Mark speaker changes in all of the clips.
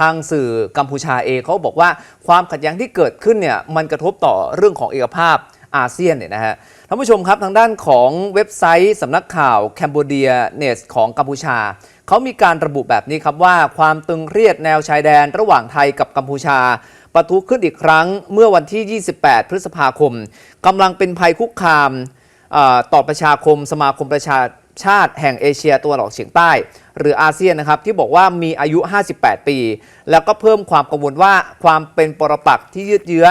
Speaker 1: ทางสื่อกัมพูชาเองเขาบอกว่าความขัดแย้งที่เกิดขึ้นเนี่ยมันกระทบต่อเรื่องของเอกภาพอาเซียนเนี่ยนะฮะท่านผู้ชมครับทางด้านของเว็บไซต์สำนักข่าวแคนเบเดียเนสของกัมพูชาเขามีการระบุแบบนี้ครับว่าความตึงเครียดแนวชายแดนระหว่างไทยกับกัมพูชาปะทุขึ้นอีกครั้งเมื่อวันที่ 28 พฤษภาคมกำลังเป็นภัยคุกคามต่อประชาคมสมาคมประชา ชาติแห่งเอเชียตะวันอกเฉียงใต้ หรืออาเซียนนะครับที่บอกว่ามีอายุ 58 ปี แล้วก็เพิ่มความกังวลว่าความเป็นปรปักษ์ที่ยืดเยื้อ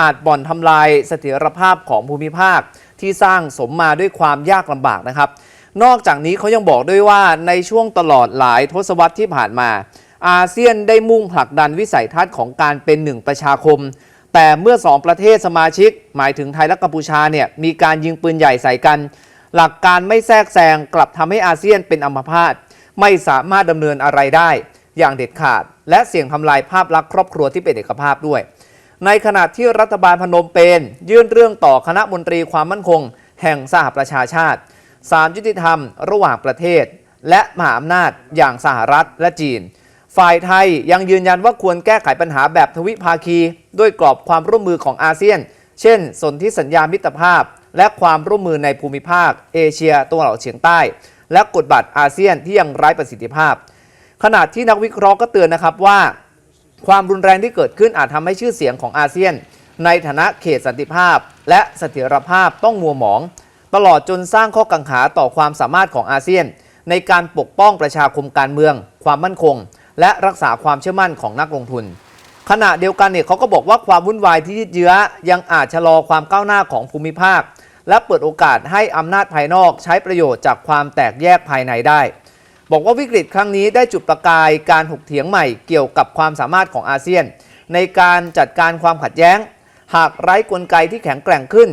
Speaker 1: อาจบ่อนทำลายเสถียรภาพของภูมิภาคที่สร้างสมมาด้วยความยากลำบากนะครับ นอกจากนี้เขายังบอกด้วยว่าในช่วงตลอดหลายทศวรรษที่ผ่านมา อาเซียนได้มุ่งผลักดันวิสัยทัศน์ของการเป็นหนึ่งประชาคม แต่เมื่อสองประเทศสมาชิก หมายถึงไทยและกัมพูชาเนี่ยมีการยิงปืนใหญ่ใส่กัน หลักการไม่แทรกแซงกลับทำให้อาเซียนเป็นอัมพาตไม่สามารถดำเนินอะไรได้ อย่างเด็ดขาด และเสี่ยงทำลายภาพลักษณ์ครอบครัวที่เป็นเอกภาพด้วย ในขณะที่รัฐบาลพนมเปญยื่นเรื่องต่อคณะมนตรีความมั่นคง แห่งสหประชาชาติศาลยุติธรรม ระหว่างประเทศ และมหาอำนาจอย่างสหรัฐและจีน ฝ่ายไทยยังยืนยันว่าควรแก้ไขปัญหาแบบทวิภาคี ด้วยกรอบความร่วมมือของอาเซียน เช่น สนธิสัญญามิตรภาพ และความร่วมมือในภูมิภาค เอเชียตะวันออกเฉียงใต้ และกฎบัตรอาเซียนที่ยังไร้ประสิทธิภาพ ขณะที่นักวิเคราะห์ก็เตือนนะครับว่า ความรุนแรงที่เกิดขึ้นอาจทำให้ชื่อเสียงของอาเซียน ในฐานะเขตสันติภาพ และเสถียรภาพต้องมัวหมอง ตลอดจนสร้างข้อกังขาต่อความสามารถของอาเซียน ในการปกป้องประชาคมการเมือง ความมั่นคง และรักษาความเชื่อมั่นของนักลงทุน ขณะเดียวกันเนี่ยเขาก็บอกว่าความวุ่นวายที่ยืดเยื้อยังอาจชะลอความก้าวหน้าของภูมิภาค และเปิดโอกาสให้อำนาจภายนอกใช้ประโยชน์จากความแตกแยกภายในได้ บอกว่าวิกฤตครั้งนี้ได้จุดประกายการถกเถียงใหม่เกี่ยวกับความสามารถของอาเซียน ในการจัดการความขัดแย้ง หากไร้กลไกที่แข็งแกร่งขึ้น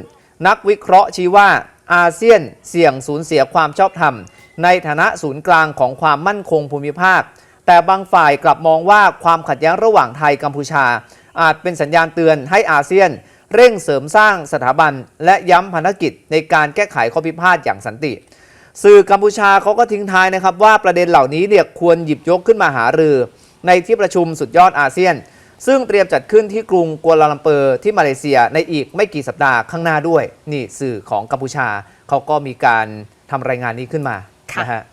Speaker 1: นักวิเคราะห์ชี้ว่าอาเซียนเสี่ยงสูญเสียความชอบธรรม ในฐานะศูนย์กลางของความมั่นคงภูมิภาค แต่บางฝ่ายกลับมองว่าความขัดแย้งระหว่างไทยกัมพูชา อาจเป็นสัญญาณเตือนให้อาเซียน เร่งเสริมสร้างสถาบัน และย้ำพันธกิจในการแก้ไขข้อพิพาทอย่างสันติ สื่อกัมพูชาเขาก็ทิ้งท้ายนะครับว่าประเด็นเหล่านี้เนี่ยควรหยิบยกขึ้นมาหารือ ในที่ประชุมสุดยอดอาเซียน ซึ่งเตรียมจัดขึ้นที่กรุงกัวลาลัมเปอร์ที่มาเลเซียในอีกไม่กี่สัปดาห์ข้างหน้าด้วย นี่สื่อของกัมพูชาเขาก็มีการทำรายงานนี้ขึ้นมา
Speaker 2: ค่ะ
Speaker 1: นะฮะ